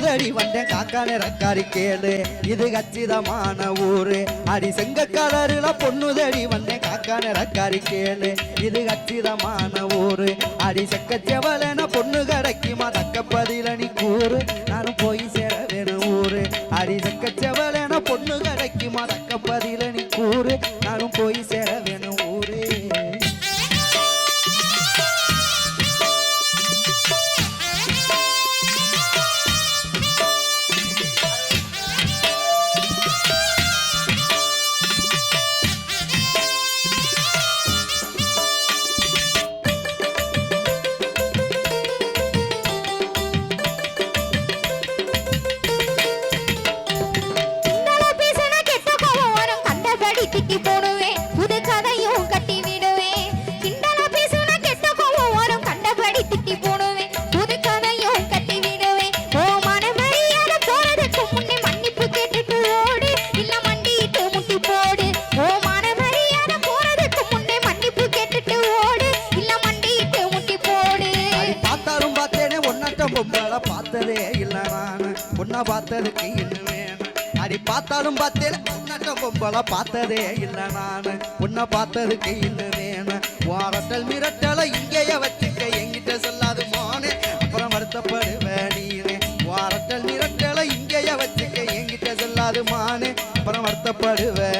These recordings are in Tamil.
கலரில பொண்ணுதடி வந்தேன் காக்கா நிறக்காரி கேளு. இது கச்சிதமான ஊரு. அடி செங்க கலருல பொண்ணுதடி வந்தேன் காக்கான ரக்காரி கேளு. இது கச்சிதமான ஊரு. அடி செக்க செவலன பொண்ணு கிடைக்குமா தக்க பதில நீ கூறு. நானும் போய் சேர வேணும் ஊரு. அடி செக்க செவலன பொண்ணு கிடைக்குமா தக்க பதில நீ கூறு. நானும் போய் சேர அடி பார்த்தாலும் பார்த்தேன். ஒன்னாட்டம் பொம்பளை பார்த்ததே இல்ல நானு. உன்னை பார்த்ததுக்கு இல்லை வேணும் வாரட்டல் மிரட்டலை இங்கேயே வச்சுக்க. எங்கிட்ட சொல்லாது மோனே. அப்புறம் வருத்தப்படுவேன் நீனே. வாரட்டல் மிரட்டலை இங்கேயே வச்சுக்க. எங்கிட்ட சொல்லாது மானே. அப்புறம் வருத்தப்படுவேன்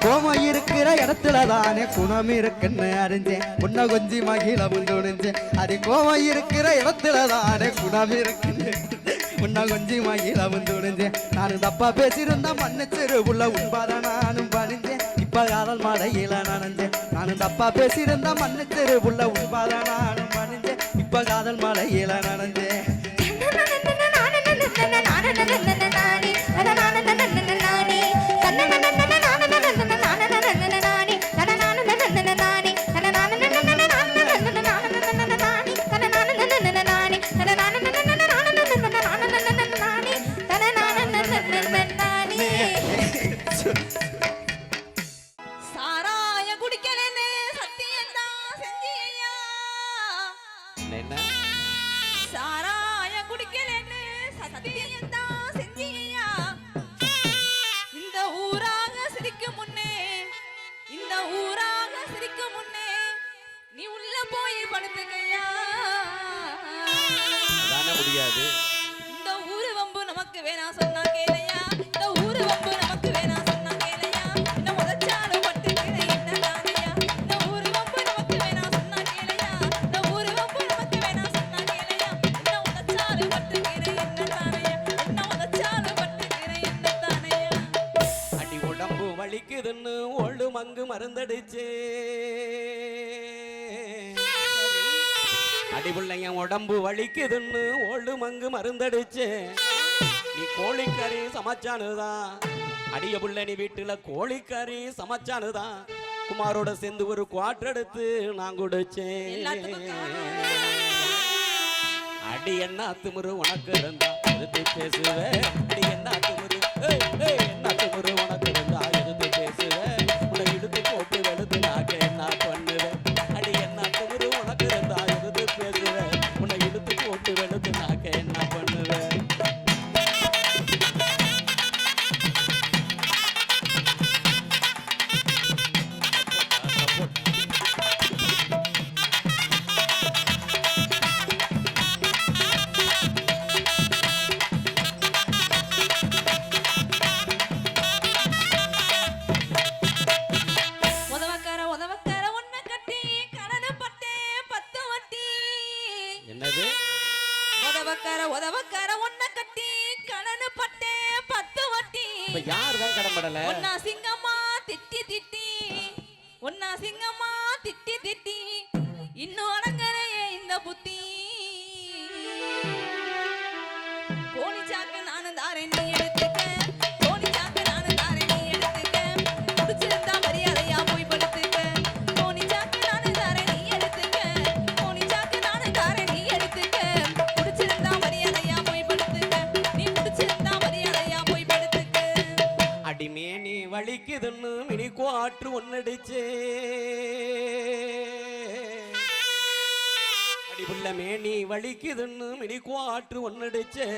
அடி கோமம் இருக்கிற இடத்துல தானே குணம் இருக்குன்னு அறிஞ்சேன் உன்னை கொஞ்சி மகிழ முந்துணிஞ்சேன் அது கோமம் இருக்கிற இடத்துல தானே குணம் இருக்குன்னு உன்னை கொஞ்சி மகிழ முந்துணிஞ்சேன் நான் தப்பா பேசியிருந்தா மன்னிச்சிரு உள்ள உண்பாத நானும் பணிஞ்சேன் இப்ப காதல் மழையில நனைஞ்சேன் நானும் தப்பா பேசியிருந்தா மன்னிச்சிரு உள்ள உண்பாத நானும் பணிஞ்சேன் இப்ப காதல் மழையில நனைஞ்சேன் சாராய குடிக்கலன்னு சத்தியம் தான் செஞ்சியா? இந்த ஊராக சிரிக்கும் முன்னே இந்த ஊராக சிரிக்கும் முன்னே நீ உள்ள போய் படுத்துக்கையா? முடியாது. இந்த ஊரு வம்பு நமக்கு வேணாம் சொன்னா அடி பிள்ளைங்க உடம்பு வலிக்குதுன்னு ஒழு மங்கு மருந்தடிச்சு. நீ கோழிக்கறி சமைச்சானுதான் அடிய புள்ள நீ வீட்டுல கோழிக்கறி சமைச்சானுதான் குமாரோட சேர்ந்து ஒரு குவாட்டர் எடுத்து நான் குடிச்சேன். அடி என்ன திமிரு உனக்கு இருந்தா? எதிர்த்து பேசுவே? அடி என்ன திமிரு என்னது? உதவக்கார உதவக்கார உன்னை கட்டி கடனு பட்டே பத்து வட்டி. இப்ப யார் தான் கடம்படல? ஒன்னா சிங்கம்மா திட்டி திட்டி. ஒன்னா சிங்கம்மா திட்டி திட்டி. இன்னும் அடங்கறையே இந்த புத்தி. காற்று ஒன்னடிச்சே அடிபுள்ள மேனி வலிக்குதுன்னு மினி குவாற்று ஒன்னடிச்சே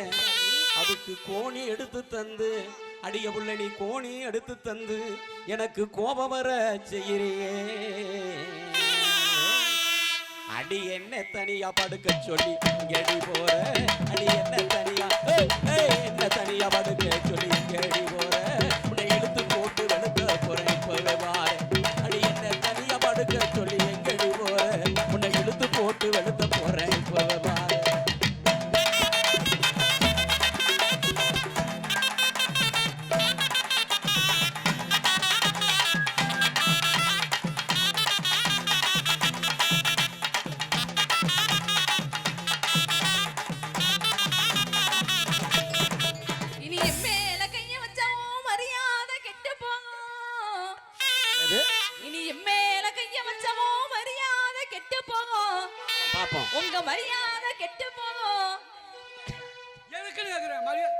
அதுக்கு கோணி எடுத்து தந்து அடிய புள்ள நீ கோணி எடுத்து தந்து எனக்கு கோபம் வர செய்கிறியே அடி என்ன தனியா படுக்க சொல்லி இங்கடி போற. அடி என்ன தனியா என்ன தனியா படுக்க சொல்லி இங்கடி போற கெட்டு போகும் பாப்போம் உங்க மரியாதை கெட்டு போகும் எதுக்குன்னு கேக்குறேன் மரியாதை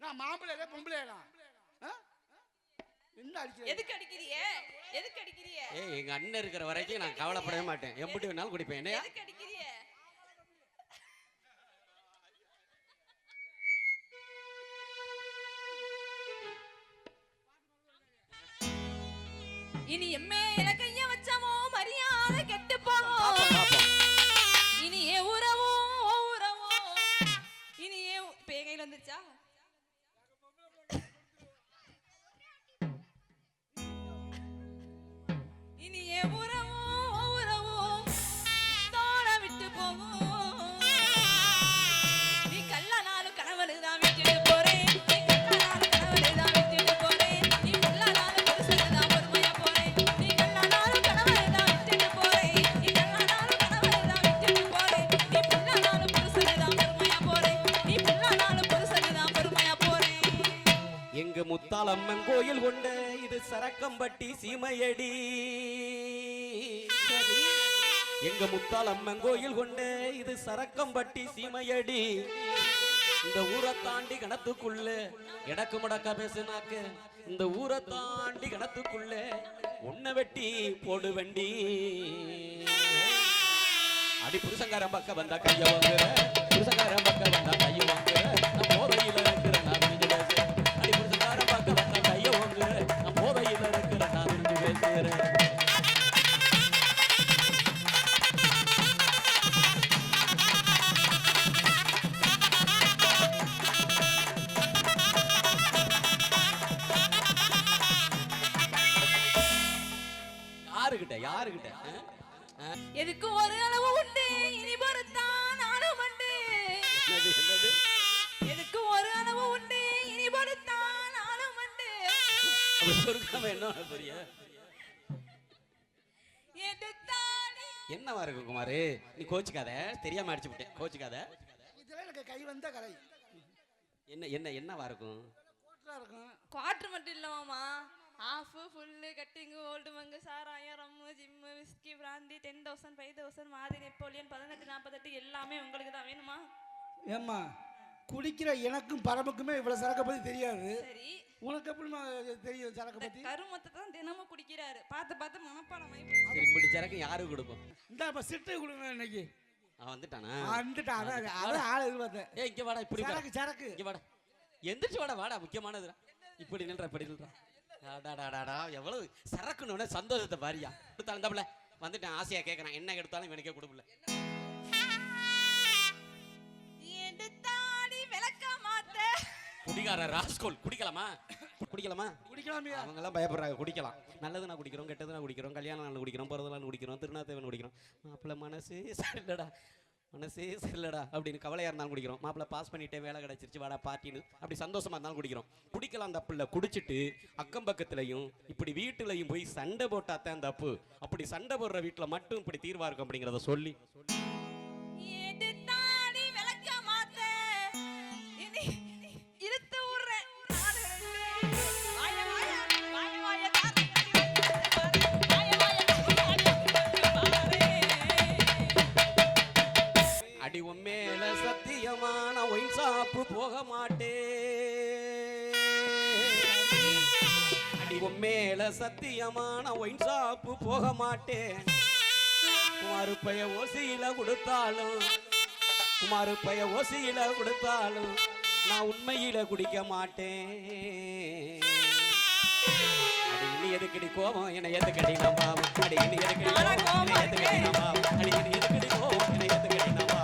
நான் மாப்பிள்ளையா பொம்பளையா என்ன அடிக்கிறேன் எதுக்கு அடிக்கிறிய? எதுக்கு அடிக்கிறிய? ஏய் எங்க அண்ணன் இருக்கிற வரைக்கும் நான் கவலைப்படவே மாட்டேன். எப்படி வேணாலும் குடிப்பேன். என்னையா? எதுக்கு அடிக்கிறிய? இனி என் இது சரக்கம்பட்டி சீமையடி. எங்க முத்தால் அம்மன் கோயில் கொண்டு இது சரக்கம்பட்டி சீமையடி. இந்த ஊரை தாண்டி கணத்துக்குள்ள எனக்கு முடக்க பேசுனாக்க இந்த ஊரை தாண்டி கணத்துக்குள்ள உன்னை வெட்டி போடு வண்டி அடி புருஷங்காரன் பக்கம் வந்தா கைய வாங்குற புருஷங்காரன் பக்கம் வந்தா கைய வாங்குற பொறுக்காம என்ன எடுத்தாடி என்னவா இருக்கு குமாரு? நீ கோச்சுக்காத. தெரியாம அடிச்சு விட்டேன். கோச்சுக்காத. இதெல்லாம் எனக்கு கை வந்த கலை. என்ன என்ன என்னவா இருக்கும்? குவார்டர் மட்டும் இல்லமாமா half full cutting Old Monk சாராயம் rum gym whisky brandy ten thousand five thousand மாதிரி நெப்போலியன் பதினெட்டு நாற்பத்தெட்டு எல்லாமே உங்களுக்கு தான் வேணுமா? ஏம்மா? குடிக்கிற எனக்கும் பரமுக்குமே இவ்வளவு சரக்கை பத்தி தெரியாது. சரி. உனக்கு எப்படிமா தெரியும் சரக்கை பத்தி? கருமத்தை தான் தினமும் குடிக்கிறாரு. பார்த்து பார்த்து மனப்பாடம் சரி இப்படி சரக்கு யாருக்கு கொடுப்போம்? இந்த இப்ப சிட்டு கொடுங்க இன்னைக்கு. அவன் வந்துட்டானா? வந்துட்டா அதான் அதான் ஆள் எதிர்பார்த்தேன். ஏ இங்க வாடா இப்படி. சரக்கு சரக்கு. இங்க வாடா. எந்திரிச்சு வாடா வாடா முக்கியமானது இப்படி நில்றா இப்படி நில்றா. டாடாடாடா எவ்வளவு சரக்குன்னு சந்தோஷத்தை பாரியா. கொடுத்தாலும் தப்பல வந்துட்டேன் ஆசையா கேட்கறான் என்ன எடுத்தாலும் இவனுக்கே கொடுக்கல குடிகார ராஸ்கோல் குடிக்கலாமா? குடிக்கலாமா? குடிக்கலாமே அவங்க எல்லாம் பயப்படுறாங்க குடிக்கலாம். நல்லது நான் குடிக்கிறோம் கெட்டது நான் குடிக்கிறோம் கல்யாணம் நாள் குடிக்கிறோம் பிறந்த நாள் குடிக்கிறோம் திருநாத்தேவன் குடிக்கிறோம். மாப்பிள்ளை மனசே சரியில்லடா மனசே சரியில்லடா அப்படின்னு கவலையாக இருந்தாலும் குடிக்கிறோம். மாப்பிள்ளை பாஸ் பண்ணிட்டேன் வேலை கிடச்சிருச்சு வாடா பார்ட்டின்னு அப்படி சந்தோஷமா இருந்தாலும் குடிக்கிறோம். குடிக்கலாம் தப்பு குடிச்சிட்டு அக்கம் பக்கத்துலையும் இப்படி வீட்டுலையும் போய் சண்டை போட்டாதான் தப்பு. அப்படி சண்டை போடுற வீட்டில் மட்டும் இப்படி தீர்வா இருக்கும் அப்படிங்கிறத சொல்லி. மாட்டேன் அடி உம்மேல சத்தியமான ஒயின் ஷாப்பு போக மாட்டேன் குமாருப்பைய ஓசியில கொடுத்தாலும் குமாருப்பைய ஓசியில கொடுத்தாலும் நான் உண்மையில குடிக்க மாட்டேன். நீ எதுக்கடி கோபம்? என்னை எதுக்கடி நம்பாம்? அடி நீ எதுக்கடி கோபம்? என்னை எதுக்கடி நம்பாம்?